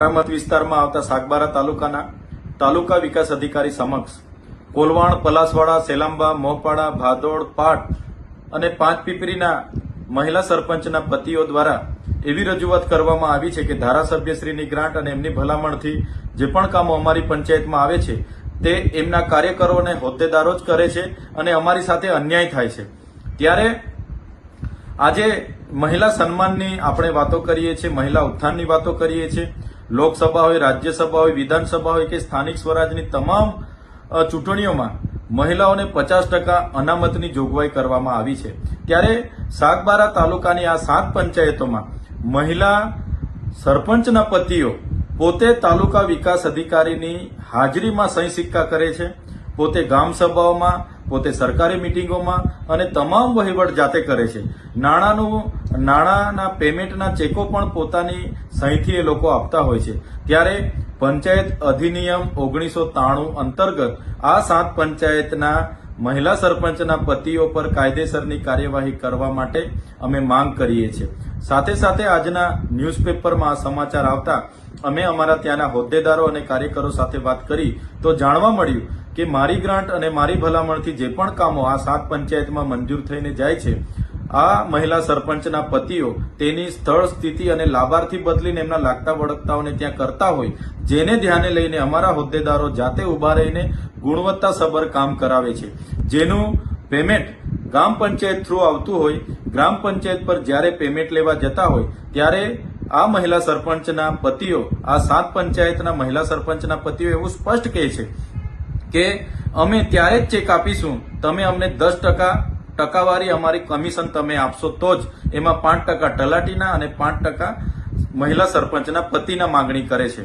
મત વિસ્તારમાં આવતા સાગબારા તાલુકાના તાલુકા વિકાસ અધિકારી સમક્ષ કોલવાણ, પલાસવાડા, સેલાંબા મોહપાડા ભાદોડ, પાટ અને પાંચ પીપરીના મહિલા સરપંચના પતિઓ દ્વારા એવી રજૂઆત કરવામાં આવી છે કે ધારાસભ્યશ્રીની ગ્રાન્ટ અને એમની ભલામણથી જે પણ કામો અમારી પંચાયતમાં આવે છે, તે એમના કાર્યકરો અને હોદ્દેદારો જ કરે છે અને અમારી સાથે અન્યાય થાય છે. ત્યારે આજે મહિલા સન્માનની આપણે વાતો કરીએ છીએ, મહિલા ઉત્થાનની વાતો કરીએ છીએ. લોકસભા હોય રાજ્યસભા હોય વિધાનસભા હોય કે સ્થાનિક સ્વરાજની તમામ ચૂંટણીઓમાં મહિલાઓને પચાસ ટકા અનામતની જોગવાઈ કરવામાં આવી છે. ત્યારે સાગબારા તાલુકાની આ સાત પંચાયતોમાં મહિલા સરપંચના પતિઓ પોતે તાલુકા વિકાસ અધિકારીની હાજરીમાં સહી સિક્કા કરે છે. પોતે ગામ સભાઓમાં, પોતે સરકારી મિટિંગોમાં અને તમામ વહીવટ જાતે કરે છે. નાણાંનું નાણાંના પેમેન્ટના ચેકો પણ પોતાની સહીથી એ લોકો આપતા હોય છે. ત્યારે પંચાયત અધિનિયમ ઓગણીસો ત્રાણું અંતર્ગત આ સાત પંચાયતના મહિલા સરપંચના પતિઓ પર કાયદેસરની કાર્યવાહી કરવા માટે અમે માંગ કરીએ છીએ. સાથે સાથે આજના ન્યૂઝપેપરમાં આ સમાચાર આવતા અમે અમારા ત્યાંના હોદ્દેદારો અને કાર્યકરો સાથે વાત કરી તો જાણવા મળ્યું કે મારી ગ્રાન્ટ અને મારી ભલામણથી જે પણ કામો આ સાત પંચાયતમાં મંજૂર થઈને જાય છે આ મહિલા સરપંચના પતિઓ તેની સ્થળ, સ્થિતિ અને લાભાર્થી બદલીને એમના લાગતા વળગતાઓને ત્યાં કરતા હોય, જેને ધ્યાને લઈને અમારા હોદ્દેદારો જાતે ઊભા રહીને ગુણવત્તાસભર કામ કરાવે છે. જેનું પેમેન્ટ ગ્રામ પંચાયત થ્રુ આવતું હોય, ગ્રામ પંચાયત પર જ્યારે પેમેન્ટ લેવા જતા હોય, ત્યારે આ મહિલા સરપંચના પતિઓ, આ સાત પંચાયતના મહિલા સરપંચના પતિઓ એવું સ્પષ્ટ કહે છે કે, અમે ત્યારે જ ચેક આપીશું. તમે અમને દસ ટકા ટકાવારી અમારી કમિશન તમે આપશો તો જ એમાં પાંચ ટકા તલાટીના અને પાંચ ટકા મહિલા સરપંચના પતિના માગણી કરે છે.